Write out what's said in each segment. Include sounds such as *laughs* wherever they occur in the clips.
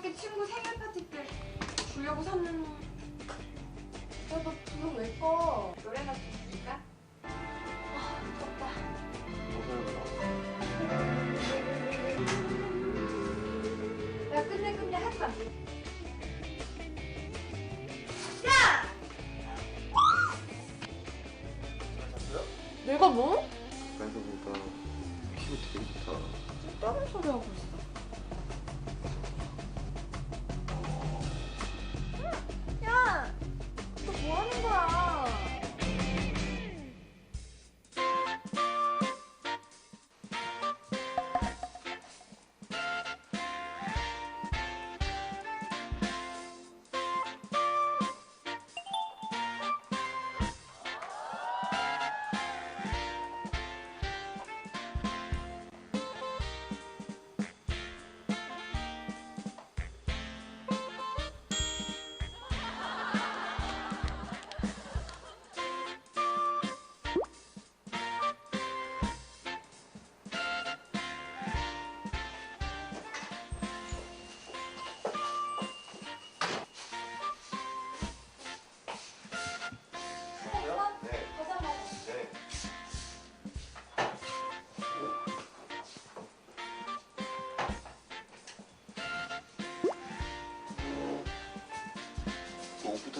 고등학교 친구 생일 파티 때 주려고 샀는 야너 불은 왜 꺼? 노래나 좀 부를까? 아 덥다 야 끝내 끝내 하지마 내가 뭐? 가까이서 보니까 피부 되게 좋다. 다른 소리 하고 있어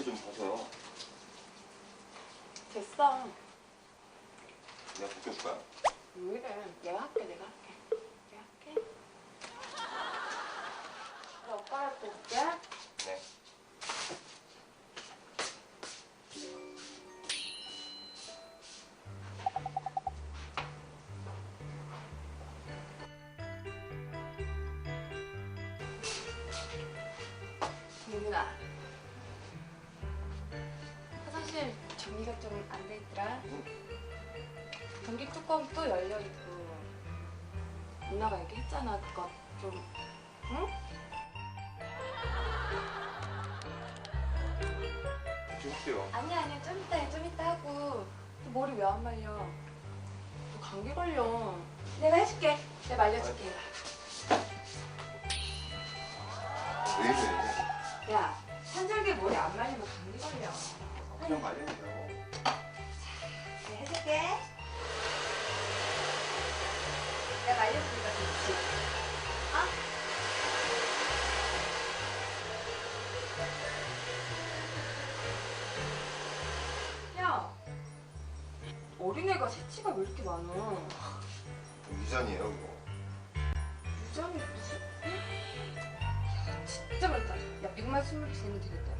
그 옷부터 좀 벗어요. 됐어. 내가 벗겨줄 거야. 왜? 이래 내가 할게 내가 할게. 내가 할게. 나옷 갈아입고 올게 할게요. 아니야 아니야 좀 이따 해좀 이따 하고. 또 머리 왜 안 말려? 또 감기 걸려. 내가 해줄게. 내가 말려줄게. 왜 이래? 야 산절기 머리 안 말리면 감기 걸려. 그냥 말려야 돼요. 내가 해줄게 어린애가 새치가 왜 이렇게 많아? 유전이에요, 이거. 유전이 무슨? 야 *gasps* 진짜 많다. 야 백만 스물 주면 되겠다.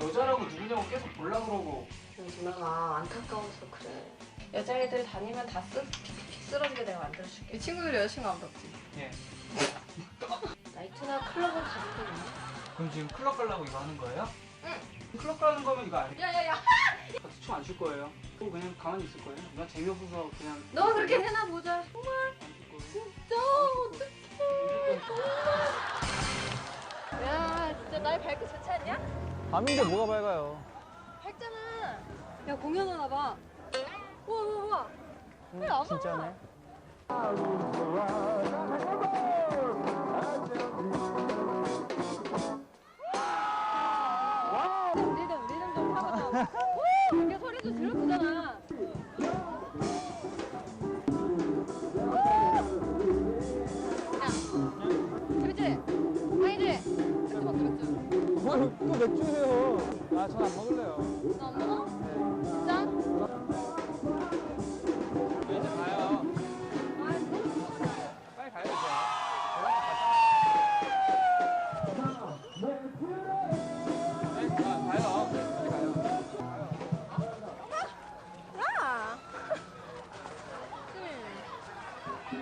여자라고 누구냐고 계속 볼라 그러고. 누나가 안타까워서 그래. 여자애들 다니면 다 쓰, 픽픽 쓰러지게 내가 만들어줄게. 이 친구들이 여자친구 안 부럽지? 예 나이트나 클럽은 되나? 그럼 지금 클럽 가려고 이거 하는 거예요? 응. 클럽 가는 거면 이거 아니에요? 야야야 같이 춤안 출 거예요? 그럼 그냥 가만히 있을 거예요? 나 재미없어서 그냥 너 그렇게 해나 보자 정말 안출 거예요? 진짜 어떡해 야 진짜 날 밝기 좋지 않냐? 밤인데 뭐가 밝아요? 밝잖아 야 공연 하나 봐 우와 우와 우와 음, 그래, 안 진짜네. 리듬 리듬 좀 타보자 우! 이게 소리도 지르잖아 야 재밌지? 아니지? 맥주 먹자 맥주 뭘또 맥주예요? 아, 전 안 먹을래요. 너안 먹어?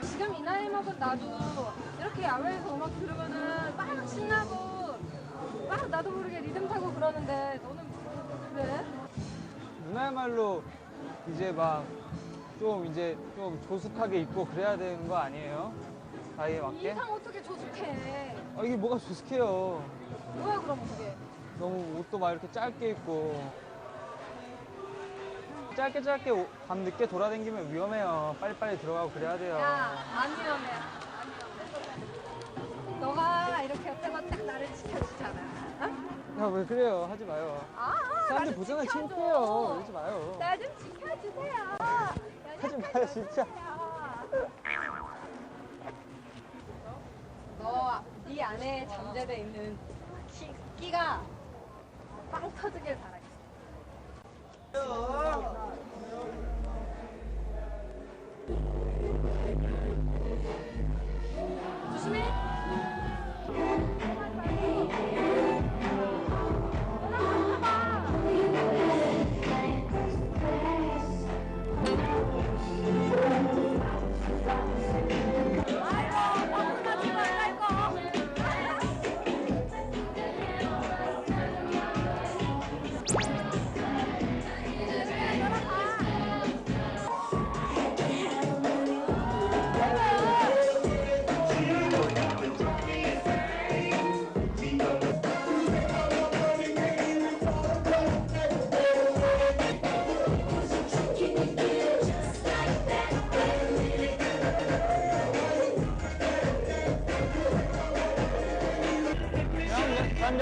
지금 이 나이 먹은 나도 이렇게 야외에서 음악 들으면은 막 신나고 막 나도 모르게 리듬 타고 그러는데 너는 그래? 누나야말로 이제 막 좀 이제 좀 조숙하게 입고 그래야 되는 거 아니에요? 나이에 맞게? 이상 어떻게 조숙해? 아, 이게 뭐가 조숙해요? 뭐야 그럼 그게? 너무 옷도 막 이렇게 짧게 입고 짧게 짧게 오- 밤 늦게 돌아다니면 위험해요. 빨리빨리 들어가고 그래야 돼요. 야, 안 위험해. 안 위험해. 너가 이렇게 옆에서 딱 나를 지켜주잖아. 어? 야, 왜 그래요? 하지 마요. 아, 사람들 나좀 보잖아, 지켜줘. 창피해요. 그러지 마요. 나 좀 지켜주세요. 하지 마요, 진짜. 너, 네 안에 잠재돼 있는 키, 끼가 빵 터지길 바라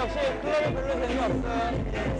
역시 클럽이 별로 재미없어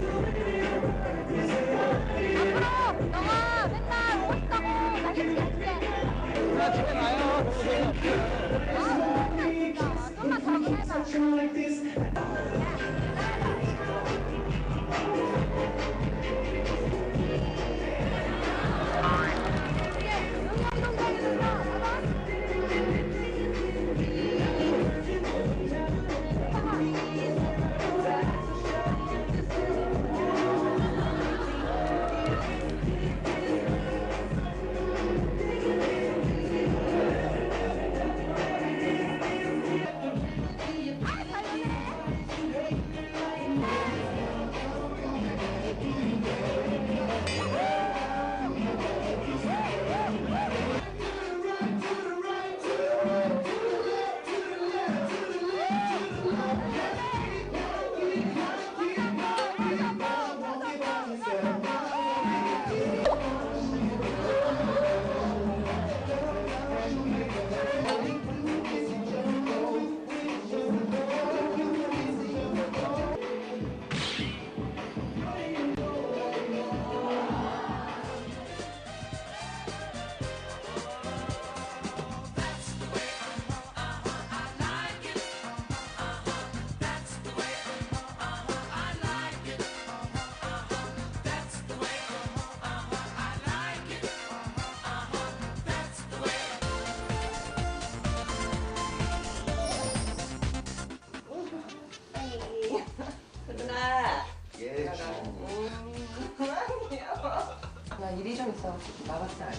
나 나갔어야 돼.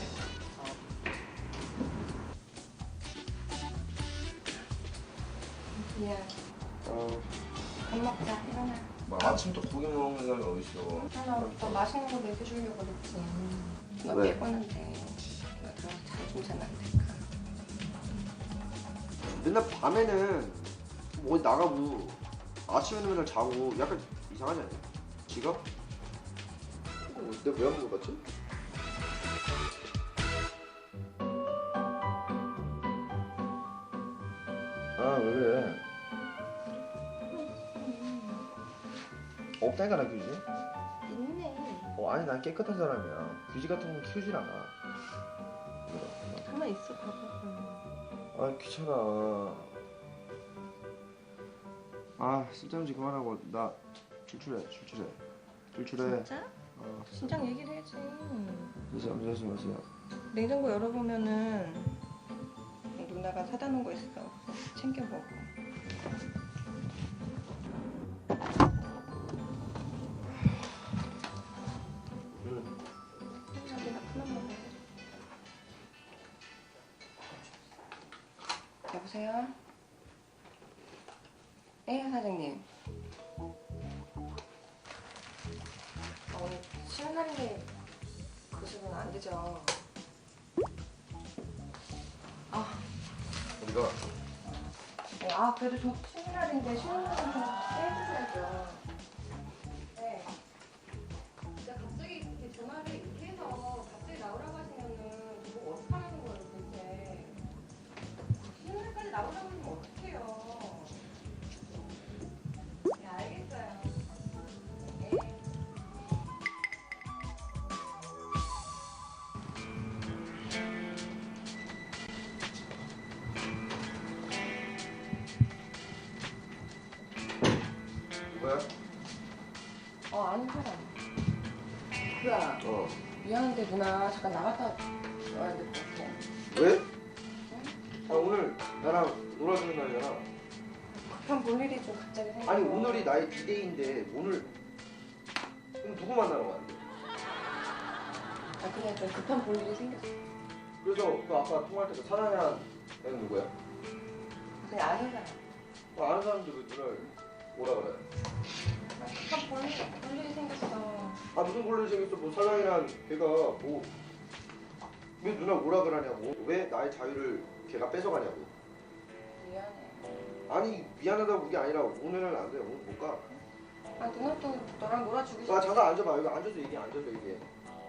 미안. 어, 밥 먹자. 일어나. 뭐 아침부터 고기 먹는 사람이 어딨어. 하나 오빠 맛있는 거 먹여주려고 그랬지. 너 왜? 피곤한데. 나 들어가서 잘좀 자면 안 될까? 맨날 밤에는 뭐 어디 나가고 아침에는 맨날 자고 약간 이상하지 않냐? 지갑? 어, 내가 왜안 물어봤지? 나 규지? 있네. 어 아니 난 깨끗한 사람이야 규지 같은 건 키우질 않아 가만 있어 봐봐. 아 귀찮아 아 쓸데없이 그만하고 나 출출해 출출해 출출해 진짜? 어 진작 얘기를 해야지. 이제 앉아서 마세요 냉장고 열어보면은 누나가 사다 놓은 거 있어. 챙겨 먹어. 그래도 일이 좀 갑자기 생겨. 아니 오늘이 나의 디데이인데 오늘 그럼 누구 만나러 가는데? 아 그냥 좀 급한 볼 일이 생겼어. 그래서 그 아까 통화할 때그 사랑한 애는 누구야? 그냥 아는 사람. 그 아는 사람들 왜 누나를 뭐라 그래? 아, 급한 볼 일, 볼 일이 생겼어. 아 무슨 볼일 생겼어? 뭐 사랑이란 걔가 뭐 왜 누나 뭐라 그러냐고 왜 나의 자유를 걔가 뺏어가냐고. 아니 미안하다고 그게 아니라 오늘은 안 돼 오늘 못 가. 아 누나 또 너랑 놀아주고 싶어. 아 잠깐 앉아봐 여기 앉아서 얘기 앉아서 얘기해.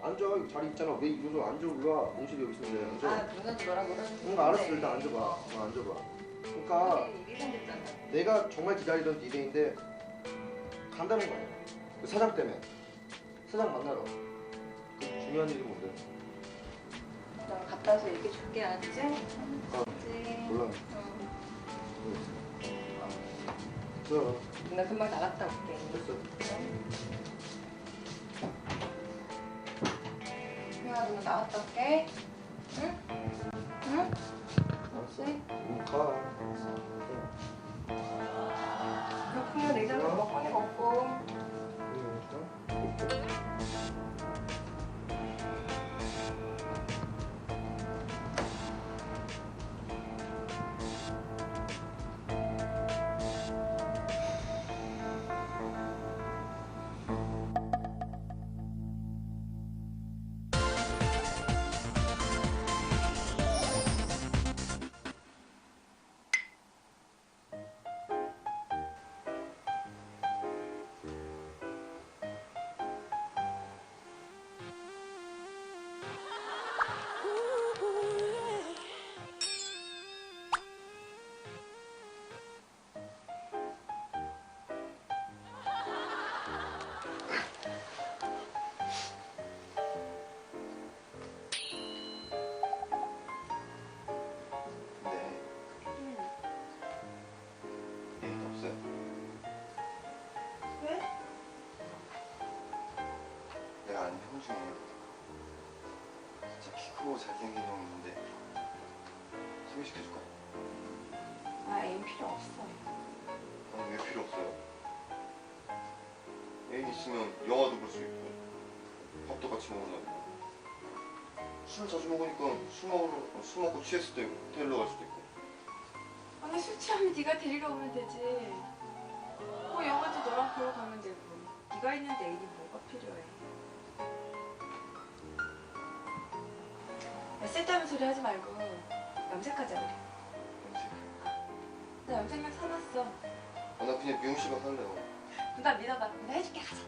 앉아 여기 자리 있잖아 왜 이러서 앉아 올라 몽실이 여기 있는데 아 앉아. 누나도 너랑 놀아주고 싶어. 응 알았어 일단 앉아봐. 어, 앉아봐. 그러니까. 내가 정말 기다리던 디데이인데 간다는 거야. 그 사장 때문에. 사장 만나러. 그 중요한 일이 뭔데? 나 갔다 와서 얘기해 줄게 알았지? 어, 알았지? 몰라. 어. 됐어. 누나 금방 나갔다 올게. 됐어. 수영아 누나 나갔다 올게. 응? 응? 알았지? 응, 가. 그렇구면 냉장고 뭐 꺼내 먹고. 중에 진짜 키 크고 잘생긴 형 있는데 소개시켜줄까? 아 애인 필요 없어. 아니 왜 필요 없어요? 애인 있으면 영화도 볼 수 있고 밥도 같이 먹으려고 술 자주 먹으니까 술 먹으러 어, 술 먹고 취했을 때 데리러 갈 수도 있고 아니 술 취하면 네가 데리러 오면 되지. 뭐 영화도 너랑 보러 가면 되고. 네가 있는데 애인이 뭐가 필요해? 소리 하지 말고 염색하자 우리. 염색 나 염색약 사놨어. 아, 나 그냥 미용실 가서 할래요 나 믿어봐. 나 해줄게 가자.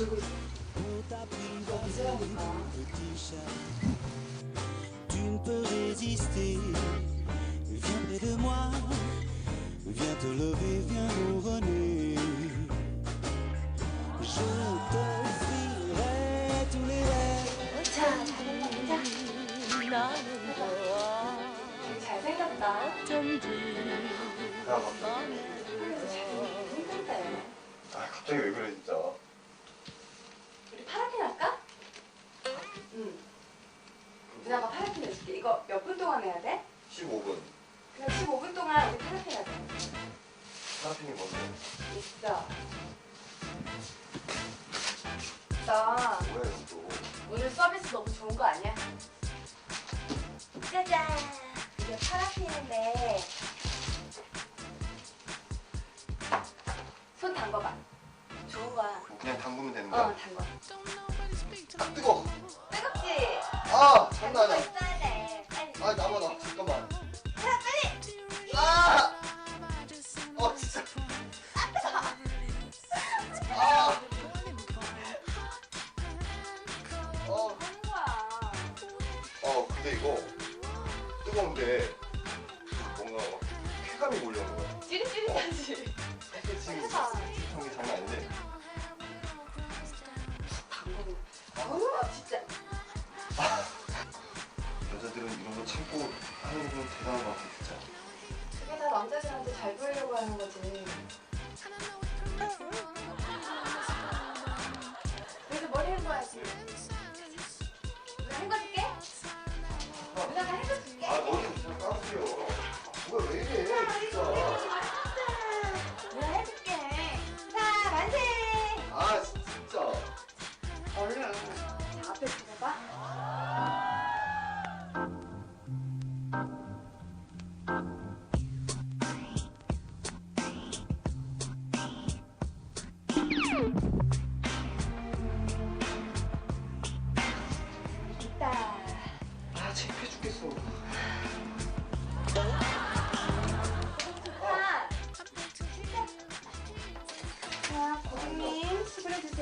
애기 들고 또 그냥 담그면 되는 거야? 어, 담궈. 아 뜨거 뜨겁지? 아 장난 아니야 있어야 돼. 빨리. 아 나봐 나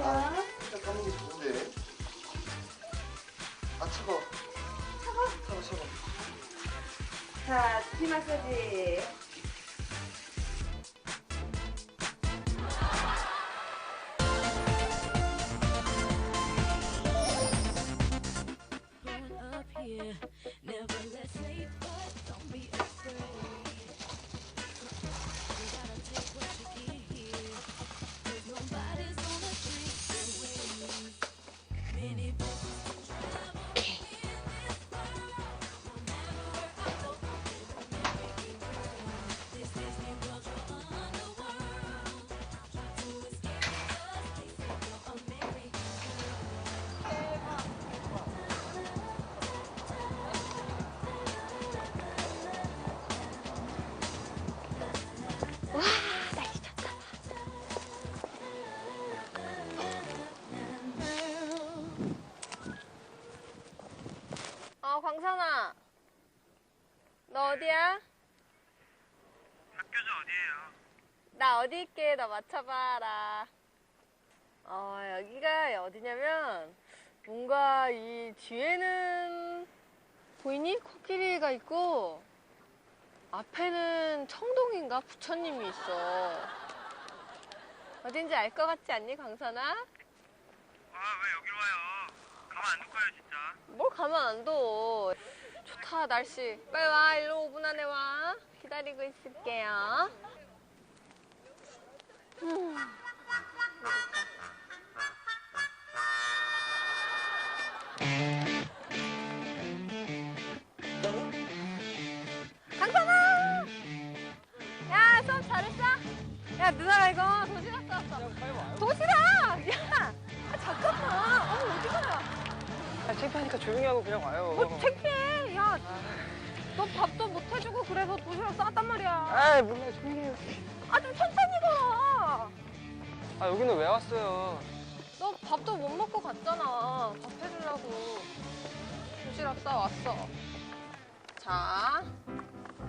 아. 아 차가. 차가. 차가 차가. 자, 두피 마사지. 나 어디 있게 너 맞춰봐라. 어, 여기가 어디냐면, 뭔가 이 뒤에는, 보이니? 코끼리가 있고, 앞에는 청동인가 부처님이 있어. 어딘지 알 것 같지 않니, 광선아? 아 왜 여기로 와요? 가만 안 둘 거예요 진짜. 뭘 가만 안 둬. 좋다, 날씨. 빨리 와, 일로 5분 안에 와. 기다리고 있을게요. 음. 강선아! 야, 수업 잘했어? 야, 누나가 이거 도시락 쌌어. 도시락! 야! 아, 잠깐만. 어, 어디 가냐? 아, 창피하니까 조용히 하고 그냥 와요. 뭐 창피해. 야, 너 밥도 못 해주고 그래서 도시락 쌌단 말이야. 아, 몰라 조용히 해요. 아, 좀 천천히. 아, 여기는 왜 왔어요? 너 밥도 못 먹고 갔잖아. 밥 해주려고. 도시락 싸왔어. 자,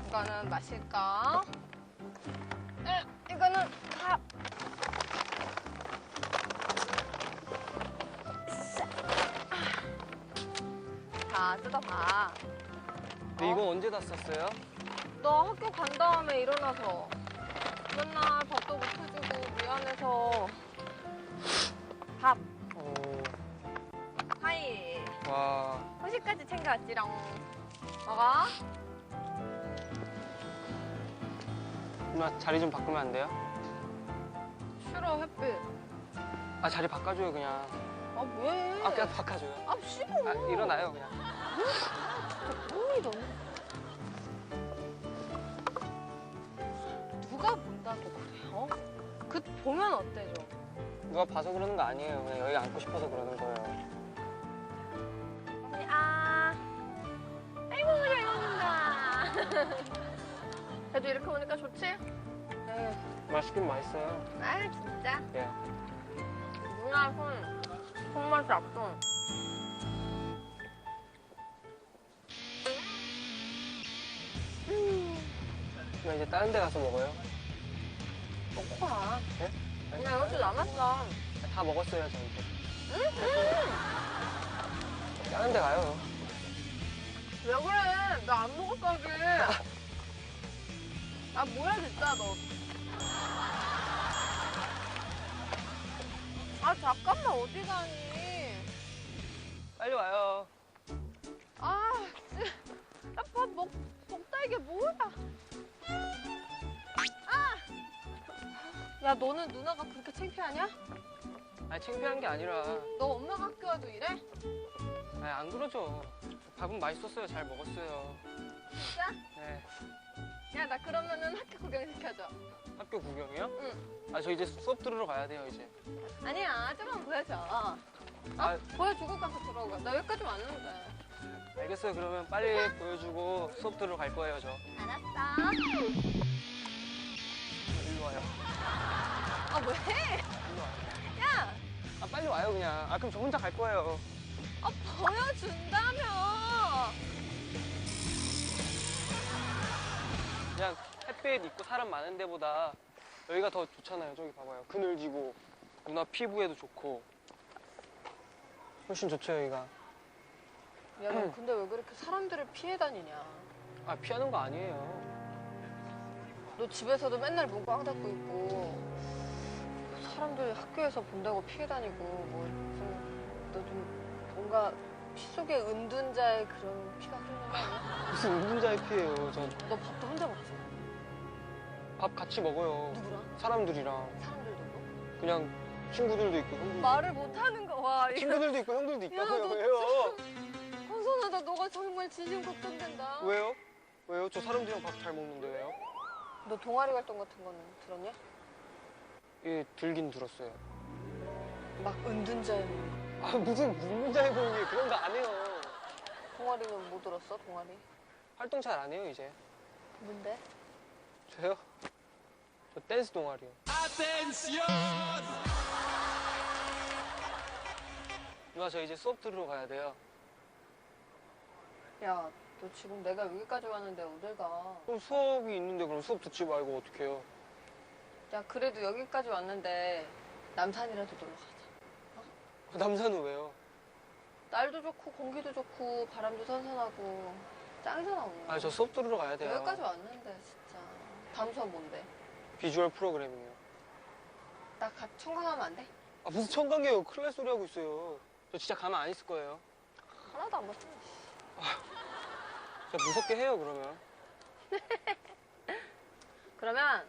이거는 마실 거. 에, 이거는 밥. 자, 뜯어봐. 근데 이거 언제 다 썼어요? 너 학교 간 다음에 일어나서 맨날 밥도 못 해주고 미안해서 밥, 어, 하이, 와. 후식까지 챙겨왔지롱. 먹어. 누나 자리 좀 바꾸면 안 돼요? 싫어, 햇빛. 아, 자리 바꿔줘요, 그냥. 아, 왜? 아, 그냥 바꿔줘요. 아, 싫어. 아, 일어나요, 그냥. 똥이 너 본다고 그래, 어? 그 보면 어때, 좀? 누가 봐서 그러는 거 아니에요. 그냥 여기 앉고 싶어서 그러는 거예요. 어머니, 아. 아이고, 잘 먹는다. *laughs* 그래도 이렇게 오니까 좋지? 네. 맛있긴 맛있어요. 아, 진짜? 예. 누나 손, 손맛이 앞서. 누나 이제 다른 데 가서 먹어요. 먹고 와. 네? 그냥 이것도 남았어. 다 먹었어요, 저 이제. 다른 데 가요. 왜 그래? 나 안 먹었어 아직. *laughs* 아 뭐야 진짜 너. 아 잠깐만 어디 가니? 빨리 와요. 아 진짜. 나밥 먹, 먹다 이게 뭐야? 아! 야 너는 누나가 그렇게 창피하냐? 아니 창피한 게 아니라 너 엄마가 학교 와도 이래? 아니 안 그러죠. 밥은 맛있었어요. 잘 먹었어요. 진짜? 네. 야 나 그러면은 학교 구경 시켜줘. 학교 구경이요? 응. 아 저 이제 수업 들으러 가야 돼요 이제. 아니야 좀만 보여줘. 어? 아 보여주고 가서 들어가. 나 여기까지 왔는데. 알겠어요. 그러면 빨리 보여주고 수업 들으러 갈 거예요 저. 알았어. 아 왜? 일로 와요. 야! 아 빨리 와요 그냥. 아 그럼 저 혼자 갈 거예요. 아 보여준다며. 그냥 햇빛 있고 사람 많은 데보다 여기가 더 좋잖아요. 저기 봐봐요. 그늘지고 누나 피부에도 좋고 훨씬 좋죠 여기가. 야, 너 근데 왜 그렇게 사람들을 피해 다니냐? 아 피하는 거 아니에요. 너 집에서도 맨날 문꽉 닫고 있고 사람들 학교에서 본다고 피해 다니고 뭐좀너좀 뭔가 피 속에 은둔자의 그런 피가 흐르는 거 아니야? 무슨 운동자의 피해요. 전 너 밥도 혼자 먹지? 밥 같이 먹어요. 누구랑? 사람들이랑 사람들도 있고? 그냥 친구들도 있고 형들 말을 못 하는 거 와. 이거 친구들도 있고 형들도 있다고요. 너 왜요? 건선하다 너가 정말 진심 걱정된다. 왜요? 왜요? 저 사람들이랑 밥 잘 먹는데 왜요? 너 동아리 활동 같은 거는 들었냐? 예, 들긴 들었어요. 막 은둔자의 문. 아 무슨 문자에 보는 게 그런 거 안 해요. 동아리는 뭐 들었어? 동아리? 활동 잘 안 해요 이제. 뭔데? 저요? 저 댄스 동아리요. 누나 저 이제 수업 들으러 가야 돼요. 야, 너 지금 내가 여기까지 왔는데 어딜 가? 그럼 수업이 있는데 그럼 수업 듣지 말고 어떡해요? 야, 그래도 여기까지 왔는데 남산이라도 놀러 가자. 남산은 왜요? 날도 좋고 공기도 좋고 바람도 선선하고 짱이잖아 오늘. 아 저 수업 들으러 가야 돼요. 여기까지 왔는데 진짜. 다음 수업 뭔데? 비주얼 프로그래밍이요. 나 같이 청강하면 안 돼? 아 무슨 청강이에요? 큰일 날 소리 하고 있어요. 저 진짜 가만 안 있을 거예요. 하나도 안 맞춰. 진짜 무섭게 해요 그러면. *laughs* 그러면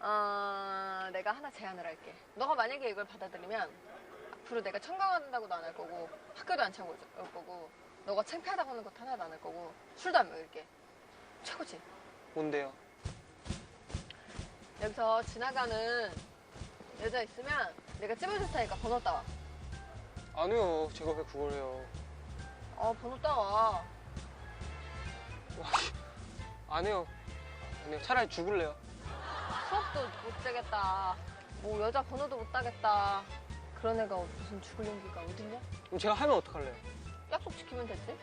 어, 내가 하나 제안을 할게. 너가 만약에 이걸 받아들이면 앞으로 내가 청강한다고도 안 할 거고 학교도 안 차고 올 거고 너가 창피하다고 하는 것도 하나도 안 할 거고 술도 안 먹일게. 최고지? 뭔데요? 여기서 지나가는 여자 있으면 내가 찝어줄 테니까 번호 따와. 아니요. 제가 왜 그걸 해요? 어 번호 따와. 안 해요. 안 해요. 차라리 죽을래요. 수업도 못 되겠다. 뭐 여자 번호도 못 따겠다. 그런 애가 무슨 죽을 용기가 어딨냐? 그럼 제가 하면 어떡할래요? 약속 지키면 됐지?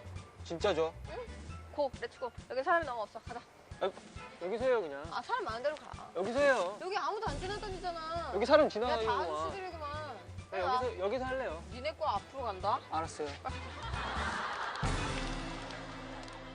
진짜죠? 고, 렛츠고. 여기 사람이 너무 없어. 가자. 여기서 해요 그냥. 아, 사람 많은 데로 가. 여기서 해요. 여기 아무도 안 지나다니잖아. 여기 사람 야, 다 지나가는 거. 아저씨들이구만. 네, 여기서 여기서 할래요. 니네 거 앞으로 간다. 알았어요. *laughs*